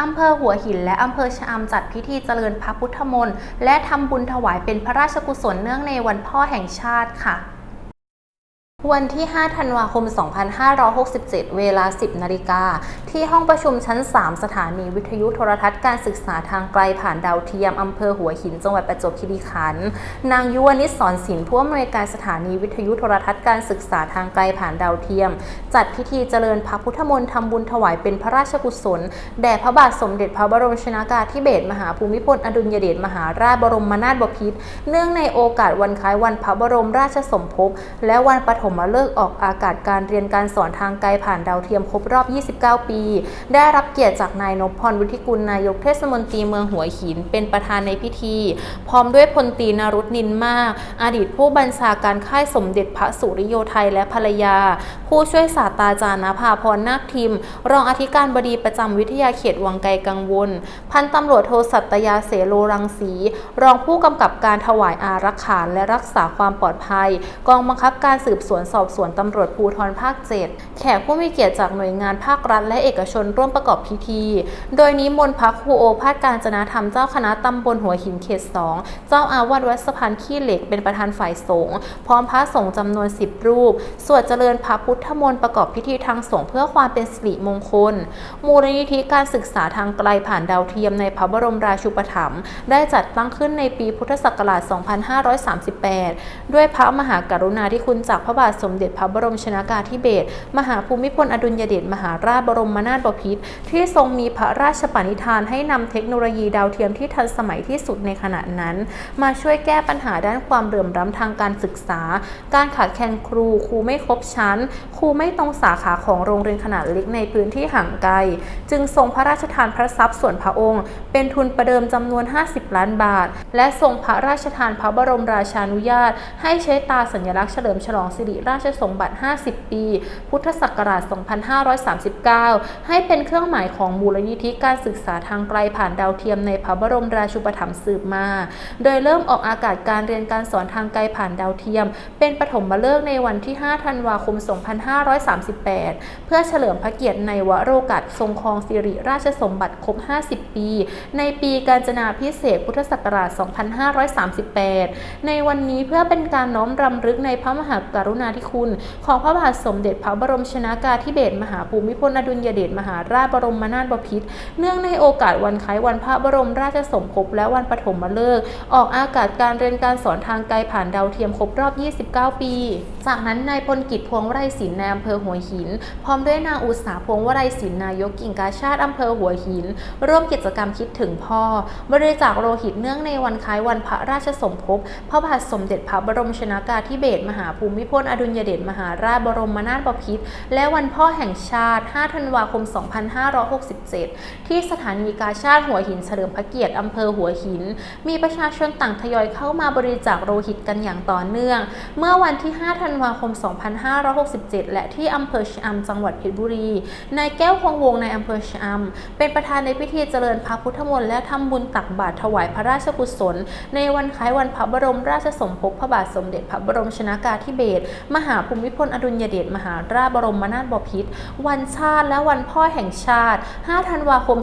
อำเภอหัวหิน และอำเภอชะอำจัดพิธีเจริญพระพุทธมนต์และทำบุญถวายเป็นพระราชกุศลเนื่องในวันพ่อแห่งชาติค่ะ วันที่ 5 ธันวาคม 2567 เวลา 10 นาฬิกา ที่ห้องประชุมชั้น 3 สถานีวิทยุโทรทัศน์การศึกษาทางไกลผ่านดาวเทียม อำเภอหัวหิน จังหวัดประจวบคีรีขันธ์ นางยุวนิศสอนศิลป์ผู้อำนวยการสถานีวิทยุโทรทัศน์การศึกษาทางไกลผ่านดาวเทียม จัดพิธีเจริญพระพุทธมนต์ทำบุญถวายเป็นพระราชกุศล แด่พระบาทสมเด็จพระบรมชนากาธิเบศรมหาภูมิพลอดุลยเดชมหาราชบรมนาถบพิตร เนื่องในโอกาสวันคล้ายวันพระบรมราชสมภพ และวันปฐมฤกษ์ออกอากาศการเรียนการสอนทางไกลผ่านดาวเทียมครบรอบ 29 ปี ได้รับเกียรติจากนายนพพรวุฒิกุลนายกเทศมนตรีเมืองหัวหิน เป็นประธานในพิธี พร้อมด้วยพลตรีนรุตนินมาก อดีตผู้บัญชาการค่ายสมเด็จพระสุริโยไทยและภรรยา ผู้ช่วยศาสตราจารย์นภาพรนาคทิม รองอธิการบดีประจำวิทยาเขตวังไกลกังวล พันตำรวจโทสัตยาเสโลรังสี รองผู้กำกับการถวายอารักขาและรักษาความปลอดภัย กองบังคับการสืบสวนสอบสวนตำรวจภูธรภาค 7 แขกผู้มีเกียรติจากหน่วยงานภาครัฐและเอกชนร่วมประกอบพิธี โดยนิมนต์พระครูโอภาสการจนาธรรมเจ้าคณะตำบลหัวหินเขต2เจ้าอาวาสวัดสะพานขี้เหล็กเป็นประธานฝ่ายสงฆ์พร้อมพระสงฆ์จำนวน 10 รูป สวดเจริญพระพุทธมนต์ประกอบพิธีทางสงฆ์เพื่อความเป็นสิริมงคล มูลนิธิการศึกษาทางไกลผ่านดาวเทียมในพระบรมราชูปถัมภ์ได้จัดตั้งขึ้นในปีพุทธศักราช 2538 ด้วยพระมหากรุณาธิคุณจากพระบาทสมเด็จพระบรมชนากาธิเบศรมหาภูมิพลอดุลยเดชมหาราชบรมนาถบพิตรที่ทรงมีพระราชปณิธานให้นำเทคโนโลยีดาวเทียมที่ทันสมัยที่สุดในขณะนั้น มาช่วยแก้ปัญหาด้านความเหลื่อมล้ำทางการศึกษา การขาดแคลนครู ครูไม่ครบชั้น ครูไม่ตรงสาขาของโรงเรียนขนาดเล็กในพื้นที่ห่างไกล จึงทรงพระราชทานพระทรัพย์ส่วนพระองค์ เป็นทุนประเดิมจำนวน 50 ล้านบาท และทรงพระราชทานพระบรมราชานุญาต ให้ใช้ตาสัญลักษณ์เฉลิมฉลองสิริราชสมบัติ 50 ปี พุทธศักราช 2539 ให้เป็นเครื่องหมายของมูลนิธิการศึกษาทางไกลผ่านดาวเทียมในพระบรมราชูปถัมภ์สืบมา โดยเริ่มออกอากาศการเรียนการสอนทางไกลผ่านดาวเทียม เป็นปฐมฤกษ์ในวันที่ 5 ธันวาคม 2538 เพื่อเฉลิมพระเกียรติในวโรกาสทรงครองสิริราชสมบัติครบ 50 ปี ในปีการจนาพิเศษกพุทธศักราช 2538 ในวันนี้เพื่อเป็นการน้อมรำลึกในพระมหากรุณาาธิคุณ ของพระบาทสมเด็จพระบรมชนากาธิเบศรมหาภูมิพลอดุลยเดชมหาราชบรมนาถบพิตรเนื่องในโอกาสวันคล้ายวันพระบรมราชสมภพและวันปฐมฤกษ์ออกอากาศการเรียนการสอนทางไกลผ่านดาวเทียมครบรอบ 29 ปี จากนั้นนายพลกิจพวงวไรศิลป์ในอำเภอหัวหิน พร้อมด้วยนางอุตสาพวงวไรศิลป์นายกกิ่งกาชาติอำเภอหัวหิน ร่วมกิจกรรมคิดถึงพ่อบริจาคโลหิตเนื่องในวันคล้ายวันพระราชสมภพพระบาทสมเด็จพระบรมชนากาธิเบศรมหาภูมิพลออดุลยเดชมหาราชบรมนาถบพิตรและวันพ่อแห่งชาติ 5 ธันวาคม 2567 ที่สถานีกาชาติหัวหินเฉลิมพระเกียรติอำเภอหัวหิน มีประชาชนต่างทยอยเข้ามาบริจาคโลหิตกันอย่างต่อเนื่อง เมื่อวันที่ 5 ธันวาคม 2567 และที่อำเภอชะอำจังหวัดเพชรบุรี นายแก้วคงวงในอำเภอชะอำเป็นประธานในพิธีเจริญพระพุทธมนต์และทำบุญตักบาตรถวายพระราชกุศล ในวันคล้ายวันพระบรมราชสมภพพระบาทสมเด็จพระบรมชนากาธิเบศรมหาภูมิพลอดุลยเดชมหาราชบรมนาถบพิตรวันชาติและวันพ่อแห่งชาติ 5 ธันวาคม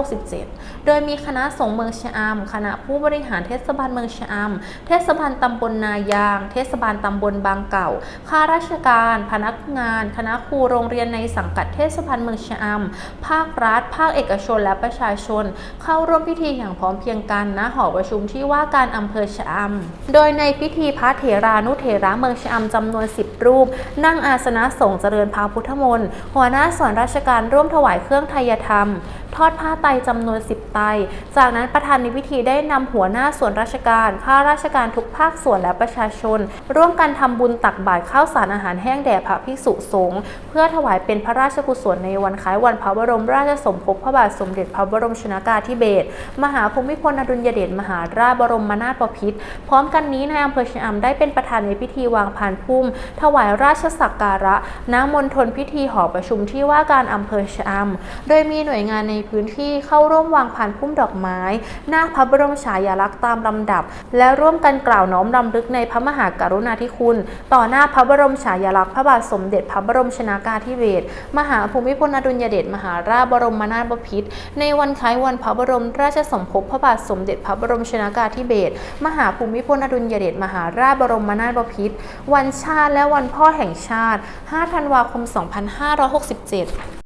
2567 โดยมีคณะสงฆ์เมืองชะอำคณะผู้บริหารเทศบาลเมืองชะอำเทศบาลตำบลนายาง เทศบาลตำบลบางเก่า ข้าราชการ พนักงาน คณะครูโรงเรียนในสังกัดเทศบาลเมืองชะอำภาครัฐ ภาคเอกชนและประชาชน เข้าร่วมพิธีอย่างพร้อมเพรียงกันณหอประชุมที่ว่าการอำเภอชะอำโดยในพิธีพระเถรานุเถระเมืองชะอำจำนวน 10 รูป นั่งอาสนะสงเจริญพระพุทธมนต์หัวหน้าส่วนราชการร่วมถวายเครื่องไทยธรรม ทอดผ้าไตจำนวน 10 ไต จากนั้นประธานในพิธีได้นำหัวหน้าส่วนราชการ ข้าราชการทุกภาคส่วนและประชาชน ร่วมกันทำบุญตักบาตรข้าวสารอาหารแห้งแด่พระภิกษุสงฆ์เพื่อถวายเป็นพระราชกุศลในวันคล้ายวันพระบรมราชสมภพพระบาทสมเด็จพระบรมชนากาธิเบศรมหาภูมิพลอดุลยเดชมหาราชบรมนาถบพิตรพร้อมกันนี้นายอำเภอชะอำได้เป็นประธานในพิธีวางพานพุ่ม ถวายราชสักการะณมณฑลพิธีหอประชุมที่ว่าการอำเภอชะอำโดยมีหน่วยงานในพพื้นที่เข้าร่วมวางพานพุ่มดอกไม้ หน้าพระบรมฉายาลักษณ์ตามลำดับ และร่วมกันกล่าวน้อมรำลึกในพระมหากรุณาธิคุณ ต่อหน้าพระบรมฉายาลักษณ์พระบาทสมเด็จพระบรมชนากาธิเบศรมหาภูมิพลอดุลยเดชมหาราชบรมนาถบพิตรในวันคล้ายวันพระบรมราชสมภพพระบาทสมเด็จพระบรมชนากาธิเบศรมหาภูมิพลอดุลยเดชมหาราชบรมนาถบพิตรวันชาติและวันพ่อแห่งชาติ 5 ธันวาคม 2567